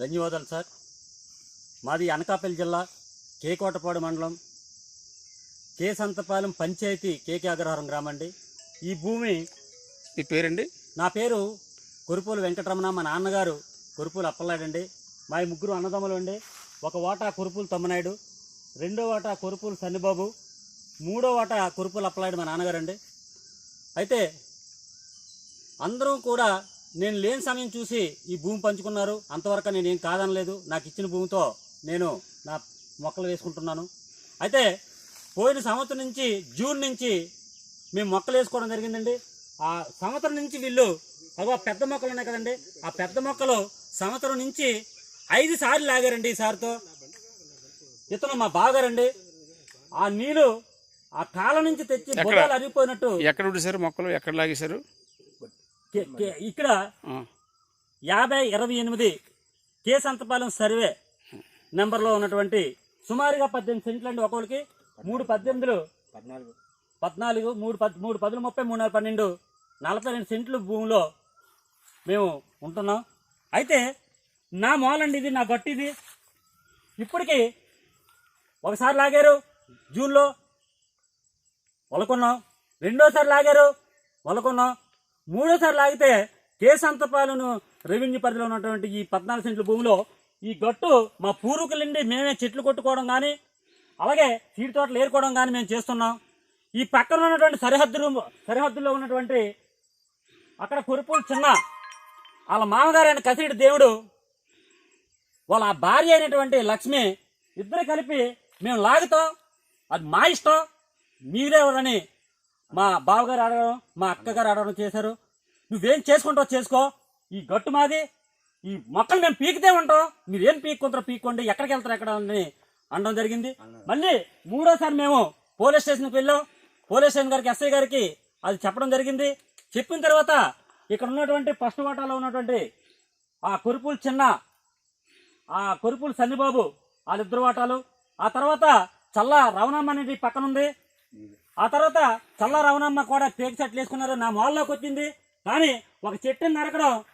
ధన్యవాదాలు సార్. మాది అనకాపల్లి జిల్లా కేకోటపాడు మండలం. కే సంతపాలెం పంచాయతీ కేకే అగ్రహారం గ్రామం అండి ఈ భూమి మీ పేరండి? నా పేరు కొరుపూలు వెంకటరమణ. మా నాన్నగారు కొరుపూలు అప్పలనాయుడు అండి మా ముగ్గురు అన్నదమ్ములు అండి. ఒక వాటా కొరుపూలు తమ్మనాయుడు రెండో వాటా కొరుపూలు సన్నిబాబు మూడో వాటా కొరుపూలు అప్పలనాయుడు మా నాన్నగారు అండి అయితే అందరూ కూడా నేను లేని సమయం చూసి ఈ భూమి పంచుకున్నారు. అంతవరకు నేను ఏం కాదనలేదు. నాకు ఇచ్చిన భూమితో నేను నా మొక్కలు వేసుకుంటున్నాను. అయితే పోయిన సంవత్సరం నుంచి జూన్ నుంచి మేము మొక్కలు వేసుకోవడం జరిగిందండి. ఆ సంవత్సరం నుంచి వీళ్ళు అగో పెద్ద మొక్కలు ఉన్నాయి కదండి. ఆ పెద్ద మొక్కలు సంవత్సరం నుంచి ఐదు సార్లు లాగారండి ఈ సారితో. ఇతను మా బాగారండి. ఆ నీళ్ళు ఆ కాలం నుంచి తెచ్చి? బొడ్డాలు అరిగిపోయినట్టు ఎక్కడ ఉండేశారు మొక్కలు? ఎక్కడ లాగేశారు? ఇక్కడ యాభై ఇరవై ఎనిమిది కే సంతపాలెం సర్వే నెంబర్లో ఉన్నటువంటి సుమారుగా పద్దెనిమిది సెంట్లు అండి ఒకరికి మూడు పద్దెనిమిదిలు పద్నాలుగు. మూడు పద్ మూడు పదులు ముప్పై మూడు పన్నెండు నలభై రెండు సెంట్లు భూమిలో మేము ఉంటున్నాం. అయితే నా మూలండి ఇది నా గట్టు ఇది. ఇప్పటికి ఒకసారి లాగారు జూన్లో వలుకున్నాం. రెండోసారి లాగారు వలుకున్నాం. మూడోసారి లాగితే కేసంతపాలను రెవెన్యూ పరిధిలో ఉన్నటువంటి ఈ పద్నాలుగు సెంట్ల భూమిలో ఈ గట్టు మా పూర్వీకులండి మేమే చెట్లు కొట్టుకోవడం కానీ అలాగే సీడ్ తోటలు ఏరుకోవడం కానీ మేము చేస్తున్నాం. ఈ పక్కన ఉన్నటువంటి సరిహద్దులు సరిహద్దుల్లో ఉన్నటువంటి అక్కడ కురుపులు చిన్న వాళ్ళ మామగారైన కసిడి దేవుడు వాళ్ళ భార్య అయినటువంటి లక్ష్మి ఇద్దరు కలిపి మేము లాగుతాం. అది మా ఇష్టం. మీరెవరని మా బావగారు అడగడం మా అక్కగారు అడగడం చేశారు. నువ్వేం చేసుకుంటావు చేసుకో. ఈ గట్టు మాది. ఈ మొక్కలు మేము పీకితే ఉంటాం. మీరేం పీక్కుంటారో పీక్కోండి. ఎక్కడికి వెళ్తారు ఎక్కడ అని అనడం జరిగింది. మళ్ళీ మూడోసారి మేము పోలీస్ స్టేషన్కి వెళ్ళాం. పోలీస్ స్టేషన్ గారికి ఎస్ఐ గారికి అది చెప్పడం జరిగింది. చెప్పిన తర్వాత ఇక్కడ ఉన్నటువంటి ఫస్ట్ వాటాలో ఉన్నటువంటి ఆ కురుపులు చిన్న ఆ కురుపులు సన్నిబాబు వాళ్ళిద్దరు వాటాలు. ఆ తర్వాత చల్ల రవణమ్మ అనేది పక్కన ఉంది ఆ తర్వాత చల్ల రవణమ్మ కూడా తేగ చెట్లు వేసుకున్నారు. నా మాల్లోకి వచ్చింది. కానీ ఒక చెట్టుని నరకడం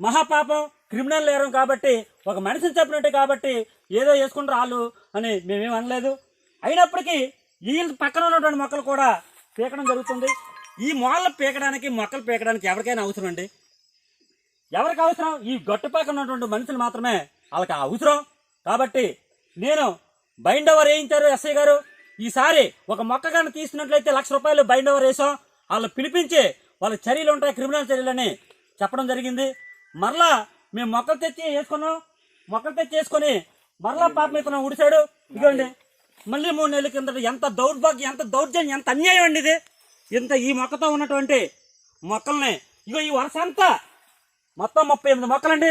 మహాపాపం క్రిమినల్ నేరం కాబట్టి ఒక మనిషిని చెప్పినట్టు కాబట్టి ఏదో వేసుకుంటారు వాళ్ళు అని మేమేం అనలేదు. అయినప్పటికీ ఈ పక్కన ఉన్నటువంటి మొక్కలు కూడా పీకడం జరుగుతుంది. ఈ మొక్కలు పీకడానికి మొక్కలు పీకడానికి ఎవరికైనా అవసరం అండి? ఎవరికి అవసరం? ఈ గట్టు పక్కన ఉన్నటువంటి మనుషులు మాత్రమే వాళ్ళకి అవసరం. కాబట్టి నేను బైండ్ ఓవర్ వేయించారు ఎస్ఐ గారు. ఈసారి ఒక మొక్క కానీ తీసినట్లయితే లక్ష రూపాయలు బైండ్ ఓవర్ వేసాం వాళ్ళు పిలిపించి వాళ్ళ చర్యలు ఉంటాయి క్రిమినల్ చర్యలని చెప్పడం జరిగింది. మరలా మేము మొక్కలు తెచ్చి వేసుకున్నాం. మొక్కలు తెచ్చి వేసుకొని మరలా పాపం ఇతను ఉడిశాడు ఇదిగోండి. మళ్ళీ మూడు నెలల కిందట ఎంత దౌర్భాగ్యం ఎంత దౌర్జన్యం ఎంత అన్యాయం అండి ఇది. ఇంత ఈ మొక్కతో ఉన్నటువంటి మొక్కల్ని ఇగో ఈ వరుస అంతా మొత్తం ముప్పై ఎనిమిది మొక్కలండి.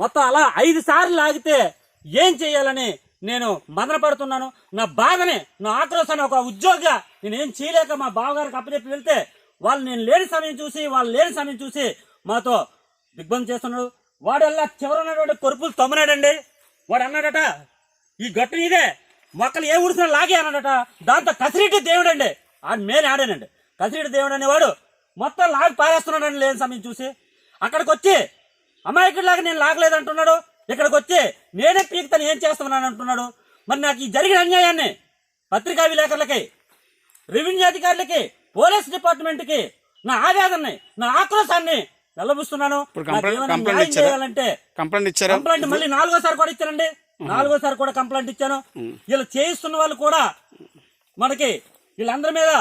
మొత్తం అలా ఐదు సార్లు లాగితే ఏం చేయాలని నేను మదన పడుతున్నాను నా బాధని నా ఆక్రోశాన్ని ఒక ఉద్యోగిగా నేనేం చేయలేక మా బావగారికి అప్పచెప్పి వెళ్తే వాళ్ళు నేను లేని సమయం చూసి వాళ్ళు లేని సమయం చూసి మాతో దిగ్బంధం చేస్తున్నాడు. వాడల్లా చివరన్నటువంటి కొరుపులు తొమ్మనాడండి. వాడు అన్నాడట ఈ గట్టు ఇదే మొక్కలు ఏ ఊడిసినా లాగే అన్నాడట. దాంతో కసిరెడ్డి దేవుడు అండి ఆడు మేలు ఆడానండి. కసిరెడ్డి దేవుడు అనేవాడు మొత్తం లాగి పారేస్తున్నాడండి లేని సమయం చూసి. అక్కడికి వచ్చి అమాయకుడిలాగా నేను లాగలేదంటున్నాడు. ఇక్కడికి వచ్చి నేనే పీకుతాను ఏం చేస్తున్నాను అంటున్నాడు. మరి నాకు ఈ జరిగిన అన్యాయాన్ని పత్రికా విలేకరులకి రెవెన్యూ అధికారులకి పోలీస్ డిపార్ట్మెంట్కి నా ఆవేదనని నా ఆక్రోశాన్ని వెళ్ళబుస్తున్నాను? చేయాలంటే కంప్లైంట్ మళ్ళీ నాలుగోసారి కూడా ఇచ్చానండి. నాలుగోసారి కూడా కంప్లైంట్ ఇచ్చాను. వీళ్ళు చేయిస్తున్న వాళ్ళు కూడా మనకి వీళ్ళందరి మీద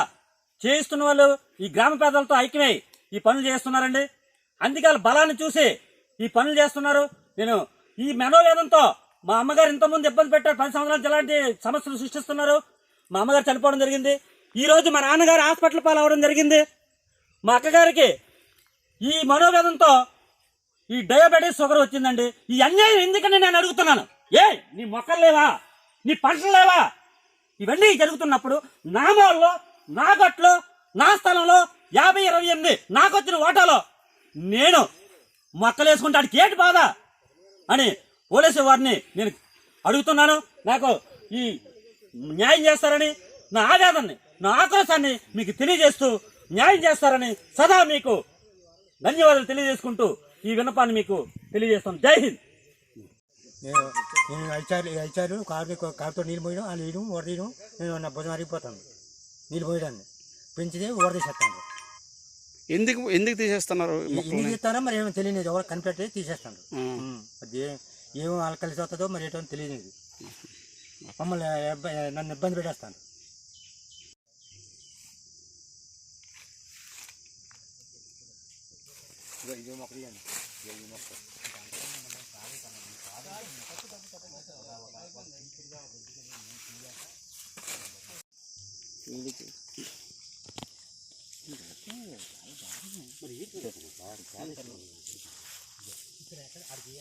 చేయిస్తున్న వాళ్ళు ఈ గ్రామ పేదలతో ఐక్యమై ఈ పనులు చేస్తున్నారండి. అందుకే వాళ్ళ బలాన్ని చూసి ఈ పనులు చేస్తున్నారు. నేను ఈ మనోవేదంతో మా అమ్మగారు ఇంతకుముందు ఇబ్బంది పెట్టారు. పది సంవత్సరాలు ఇలాంటి సమస్యలు సృష్టిస్తున్నారు? మా అమ్మగారు చనిపోవడం జరిగింది. ఈరోజు మా నాన్నగారు హాస్పిటల్ పాలవడం జరిగింది. మా అక్కగారికి ఈ మనోవేదంతో ఈ డయాబెటీస్ షుగర్ వచ్చిందండి. ఈ అన్యాయం ఎందుకని నేను అడుగుతున్నాను? ఏ నీ మొక్కలు లేవా? నీ పంటలు లేవా? ఇవన్నీ జరుగుతున్నప్పుడు నా మోల్లో నా గట్లో నా స్థలంలో యాభై ఇరవై ఎనిమిది నాకు వచ్చిన ఓటాలో నేను మొక్కలు వేసుకుంటాడు కేటి బాధ? అని పోలీసు వారిని నేను అడుగుతున్నాను. నాకు ఈ న్యాయం చేస్తారని నా ఆవేదనని నా ఆక్రోశాన్ని మీకు తెలియజేస్తూ న్యాయం చేస్తారని సదా మీకు ధన్యవాదాలు తెలియజేసుకుంటూ ఈ విన్నపాన్ని మీకు తెలియజేస్తాను. జై హింద్. నేను నేను ఐచారు ఐచారు కారు కారుతో నీళ్ళు పోయడం వాళ్ళు వేయడం వరదీయడం నేను నా భుజం అరిగిపోతాను. నీళ్ళు పోయడాన్ని. పెంచితే వరదేసేస్తాను ఎందుకు ఎందుకు తీసేస్తున్నారు తీస్తానో మరి ఏమో తెలియదు ఎవరు కనిపెట్టి తీసేస్తాను. అది ఏమో వాళ్ళకి కలిసి వస్తుందో మరి ఏటో తెలియదు మమ్మల్ని నన్ను ఇబ్బంది పెట్టేస్తాను. ఇది. ఇక్కడ ఎక్కడ అడిగి